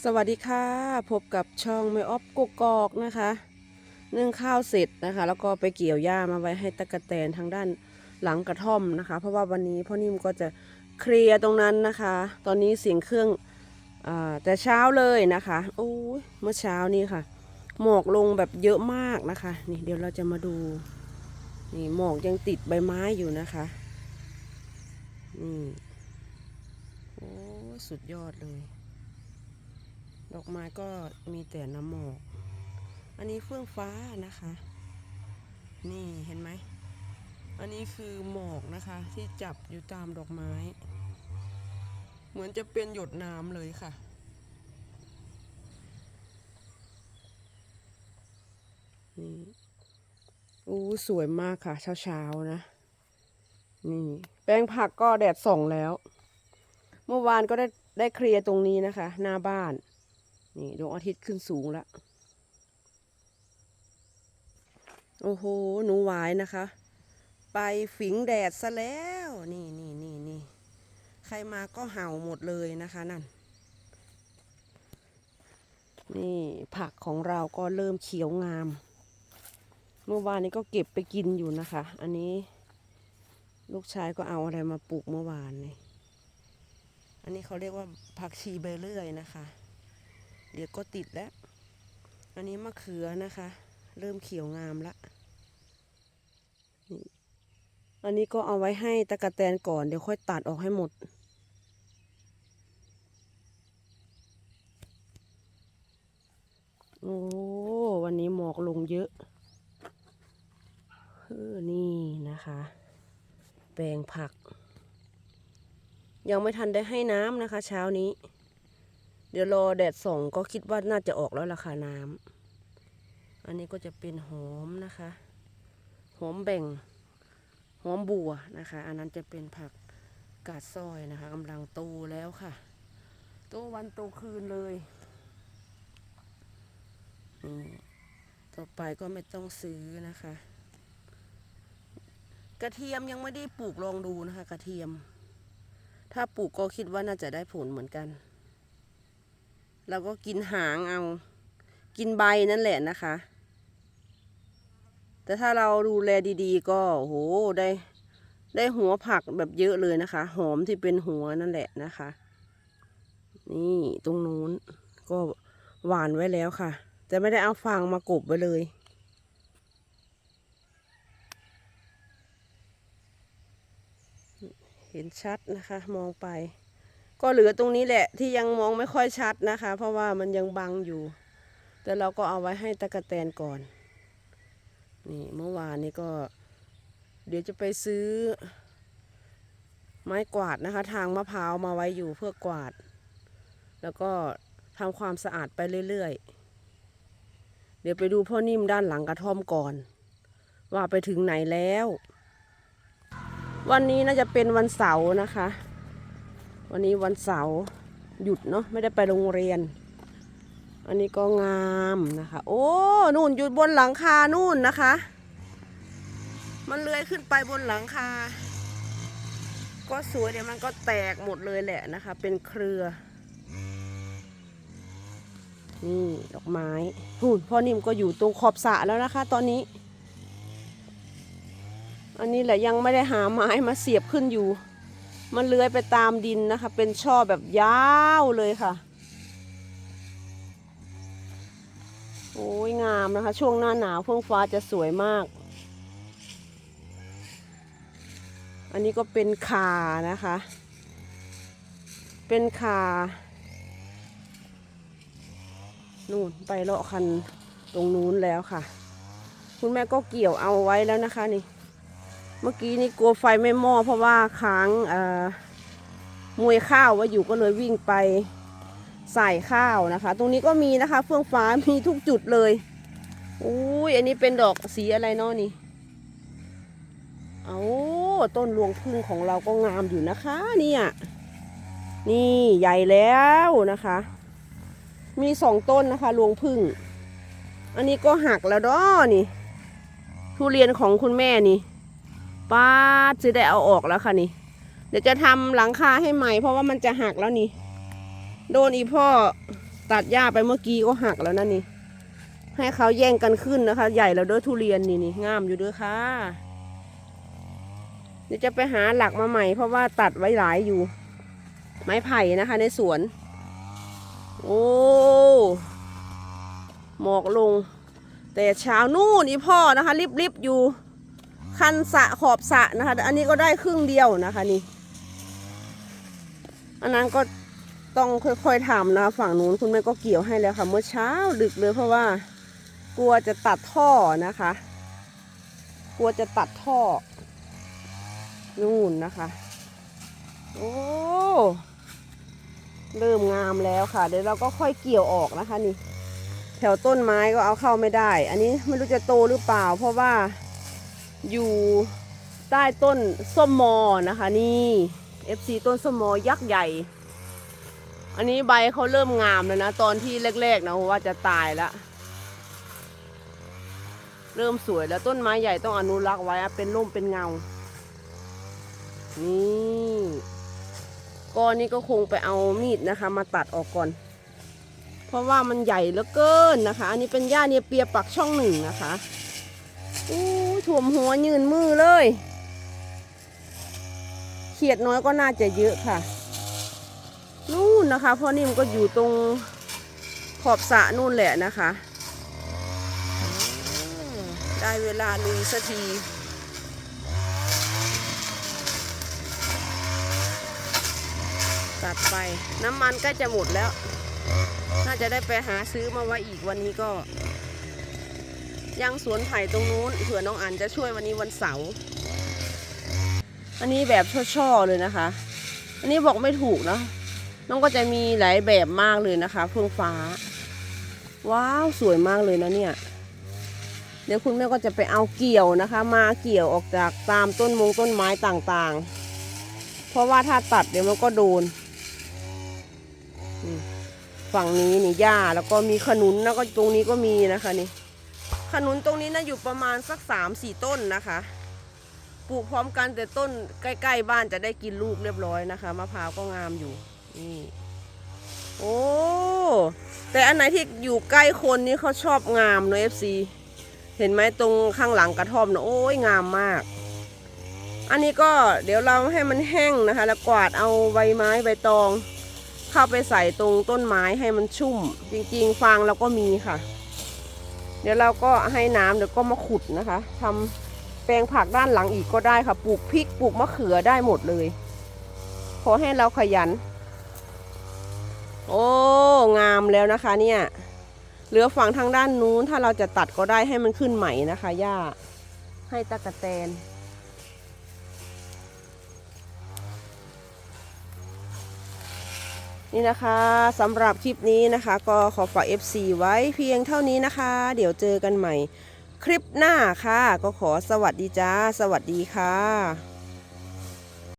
สวัสดีค่ะ พบกับช่องไม่ออฟกกอกนะคะนึ่งข้าวเสร็จนะคะ แล้วก็ไปเกี่ยวหญ้ามาไว้ให้ตะกะแตนทางด้านหลังกระท่อมนะคะ เพราะว่าวันนี้พ่อนิ่มก็จะเคลียร์ตรงนั้นนะคะ ตอนนี้เสียงเครื่องอแต่เช้าเลยนะคะโอ้ยเมื่อเช้านี้ค่ะ หมอกลงแบบเยอะมากนะคะ นี่เดี๋ยวเราจะมาดูนี่หมอกยังติดใบไม้อยู่นะคะนี่โอ้สุดยอดเลย ดอกไม้ก็มีแต่น้ำหมอก อันนี้เฟื่องฟ้านะคะ นี่เห็นไหม อันนี้คือหมอกนะคะที่จับอยู่ตามดอกไม้ เหมือนจะเป็นหยดน้ำเลยค่ะ นี่อู้สวยมากค่ะ เช้าๆนะ นี่แปลงผักก็แดดส่องแล้ว เมื่อวานก็ได้ได้เคลียร์ตรงนี้นะคะ หน้าบ้าน นี่ดวงอาทิตย์ขึ้นสูงแล้ว โอ้โห หนูหวายนะคะ ไปฝิงแดดซะแล้ว นี่นี่นี่นี่ใครมาก็เห่าหมดเลยนะคะนั่น นี่ผักของเราก็เริ่มเขียวงาม เมื่อวานนี้ก็เก็บไปกินอยู่นะคะ อันนี้ ลูกชายก็เอาอะไรมาปลูกเมื่อวานนี่ อันนี้เขาเรียกว่าผักชีใบเลื่อยนะคะ เดี๋ยวก็ติดแล้ว อันนี้มะเขือนะคะ เริ่มเขียวงามละนี่อันนี้ก็เอาไว้ให้ตะกะแตนก่อนเดี๋ยวค่อยตัดออกให้หมด โอ้วันนี้หมอกลงเยอะเออนี่นะคะ แปลงผัก ยังไม่ทันได้ให้น้ำนะคะ เช้านี้ เดี๋ยวรอแดดส่องก็คิดว่าน่าจะออกแล้วราคาน้ำอันนี้ก็จะเป็นหอมนะคะ หอมแบ่ง หอมบัวนะคะ อันนั้นจะเป็นผักกาดซอยนะคะกำลังโตแล้วค่ะ โตวันโตคืนเลยต่อไปก็ไม่ต้องซื้อนะคะ กระเทียมยังไม่ได้ปลูกลองดูนะคะ กระเทียม ถ้าปลูกก็คิดว่าน่าจะได้ผลเหมือนกัน เราก็กินหางเอา กินใบนั่นแหละนะคะ แต่ถ้าเราดูแลดีๆ ก็โหได้ได้หัวผักแบบเยอะเลยนะคะ หอมที่เป็นหัวนั่นแหละนะคะ นี่ตรงนู้นก็หวานไว้แล้วค่ะ แต่ไม่ได้เอาฟางมากบไว้เลย เห็นชัดนะคะ มองไป ก็เหลือตรงนี้แหละที่ยังมองไม่ค่อยชัดนะคะ เพราะว่ามันยังบังอยู่ แต่เราก็เอาไว้ให้ตะกะแตนก่อน นี่เมื่อวานนี้ก็ เดี๋ยวจะไปซื้อ ไม้กวาดนะคะ ทางมะพร้าวมาไว้อยู่เพื่อกวาด แล้วก็ทำความสะอาดไปเรื่อยๆ เดี๋ยวไปดูพ่อนิ่มด้านหลังกระท่อมก่อน ว่าไปถึงไหนแล้ว วันนี้น่าจะเป็นวันเสาร์นะคะ วันนี้วันเสาร์หยุดเนาะไม่ได้ไปโรงเรียน อันนี้ก็งามนะคะ โอ้นู่นอยู่บนหลังคานู่นนะคะ มันเลื้อยขึ้นไปบนหลังคา ก็สวยเดี๋ยวมันก็แตกหมดเลยแหละนะคะ เป็นเครือ นี่ดอกไม้นู่นพ่อนิ่มก็อยู่ตรงขอบสระแล้วนะคะ ตอนนี้ อันนี้แหละยังไม่ได้หาไม้มาเสียบขึ้นอยู่ มันเลื้อยไปตามดินนะคะ เป็นช่อแบบยาวเลยค่ะ โอ้ยงามนะคะ ช่วงหน้าหนาวเฟื่องฟ้าจะสวยมาก อันนี้ก็เป็นคานะคะ เป็นคานู่นไปเลาะคันตรงนู้นแล้วค่ะ คุณแม่ก็เกี่ยวเอาไว้แล้วนะคะนี่ เมื่อกี้นี่กลัวไฟไม่มอเพราะว่าค้างมวยข้าวไว้อยู่ก็เลยวิ่งไปใส่ข้าวนะคะ ตรงนี้ก็มีนะคะ เฟื่องฟ้ามีทุกจุดเลยอุ้ยอันนี้เป็นดอกสีอะไรเนาะนี่เอาต้นรวงพึ่งของเราก็งามอยู่นะคะ เนี่ยนี่ใหญ่แล้วนะคะ มีสองต้นนะคะรวงพึ่ง อันนี้ก็หักแล้วดอนี่ ทุเรียนของคุณแม่นี่ ป้าดจะได้เอาออกแล้วค่ะนี่ เดี๋ยวจะทำหลังคาให้ใหม่ เพราะว่ามันจะหักแล้วนี่ โดนอีพ่อตัดหญ้าไปเมื่อกี้ก็หักแล้วนะนี่ ให้เขาแย่งกันขึ้นนะคะ ใหญ่แล้วด้วยทุเรียนนี่นี่งามอยู่ด้วยค่ะ เดี๋ยวจะไปหาหลักมาใหม่ เพราะว่าตัดไว้หลายอยู่ ไม้ไผ่นะคะ ในสวน โอ้หมอกลง แต่เช้านู่นนี่พ่อนะคะรีบๆอยู่ คันสะขอบสะนะคะ อันนี้ก็ได้ครึ่งเดียวนะคะนี่อันนั้นก็ต้องค่อยๆทำนะฝั่งนู้นคุณแม่ก็เกี่ยวให้แล้วค่ะ เมื่อเช้าดึกเลยเพราะว่า กลัวจะตัดท่อนะคะ กลัวจะตัดท่อ นู่นนะคะ โอ้เริ่มงามแล้วค่ะ เดี๋ยวเราก็ค่อยเกี่ยวออกนะคะนี่ แถวต้นไม้ก็เอาเข้าไม่ได้ อันนี้ไม่รู้จะโตหรือเปล่า เพราะว่า อยู่ใต้ต้นส้มมอนะคะนี่ FC ต้นส้มมอยักษ์ใหญ่ อันนี้ใบเขาเริ่มงามแล้วนะ ตอนที่แรกๆนะว่าจะตายแล้วเริ่มสวยแล้วต้นไม้ใหญ่ต้องอนุรักษ์ไว้เป็นร่มเป็นเงา นี่ก้อนนี้ก็คงไปเอามีดนะคะ มาตัดออกก่อน เพราะว่ามันใหญ่เหลือเกินนะคะ อันนี้เป็นหญ้าเนเปียปักช่องหนึ่งนะคะ อู้ถ่วมหัวยืนมือเลย เขียดน้อยก็น่าจะเยอะค่ะ นู่นนะคะเพราะนี่มันก็อยู่ตรงขอบสระนู่นแหละนะคะ ได้เวลาลุยสักทีตัดไปน้ำมันกล้จะหมดแล้ว น่าจะได้ไปหาซื้อมาไว้อีกวันนี้ก็ ยังสวนไผ่ตรงนู้นเผื่อน้องอันจะช่วยวันนี้วันเสาร์อันนี้แบบช่อๆเลยนะคะ อันนี้บอกไม่ถูกนะน้องก็จะมีหลายแบบมากเลยนะคะเฟื่องฟ้า ว้าวสวยมากเลยนะเนี่ย เดี๋ยวคุณแม่ก็จะไปเอาเกี่ยวนะคะ มาเกี่ยวออกจากตามต้นมงต้นไม้ต่างๆ เพราะว่าถ้าตัดเดี๋ยวมันก็โดนฝั่งนี้นี่หญ้าแล้วก็มีขนุนแล้วก็ตรงนี้ก็มีนะคะนี่ ขนุนตรงนี้นะอยู่ประมาณสักสามสี่ต้นนะคะ ปลูกพร้อมกันแต่ต้นใกล้ ๆ บ้านจะได้กินลูกเรียบร้อยนะคะมะพร้าวก็งามอยู่นี่โอ้แต่อันไหนที่อยู่ใกล้คนนี่เขาชอบงามเนอะเอฟซีเห็นไหมตรงข้างหลังกระท่อมนะโอ้ยงามมาก อันนี้ก็เดี๋ยวเราให้มันแห้งนะคะ แล้วกวาดเอาใบไม้ใบตอง เข้าไปใส่ตรงต้นไม้ให้มันชุ่ม จริง ๆ ฟางเราก็มีค่ะ เดี๋ยวเราก็ให้น้ำเดี๋ยวก็มาขุดนะคะทำแปลงผักด้านหลังอีกก็ได้ค่ะ ปลูกพริกปลูกมะเขือได้หมดเลย ขอให้เราขยัน โอ้ งามแล้วนะคะเนี่ย เหลือฝั่งทางด้านนู้นถ้าเราจะตัดก็ได้ให้มันขึ้นใหม่นะคะหญ้าให้ตะกะแตน นี่นะคะสำหรับคลิปนี้นะคะ ก็ขอฝาก FC ไว้เพียงเท่านี้นะคะ เดี๋ยวเจอกันใหม่ คลิปหน้าค่ะ ก็ขอสวัสดีจ้า สวัสดีค่ะ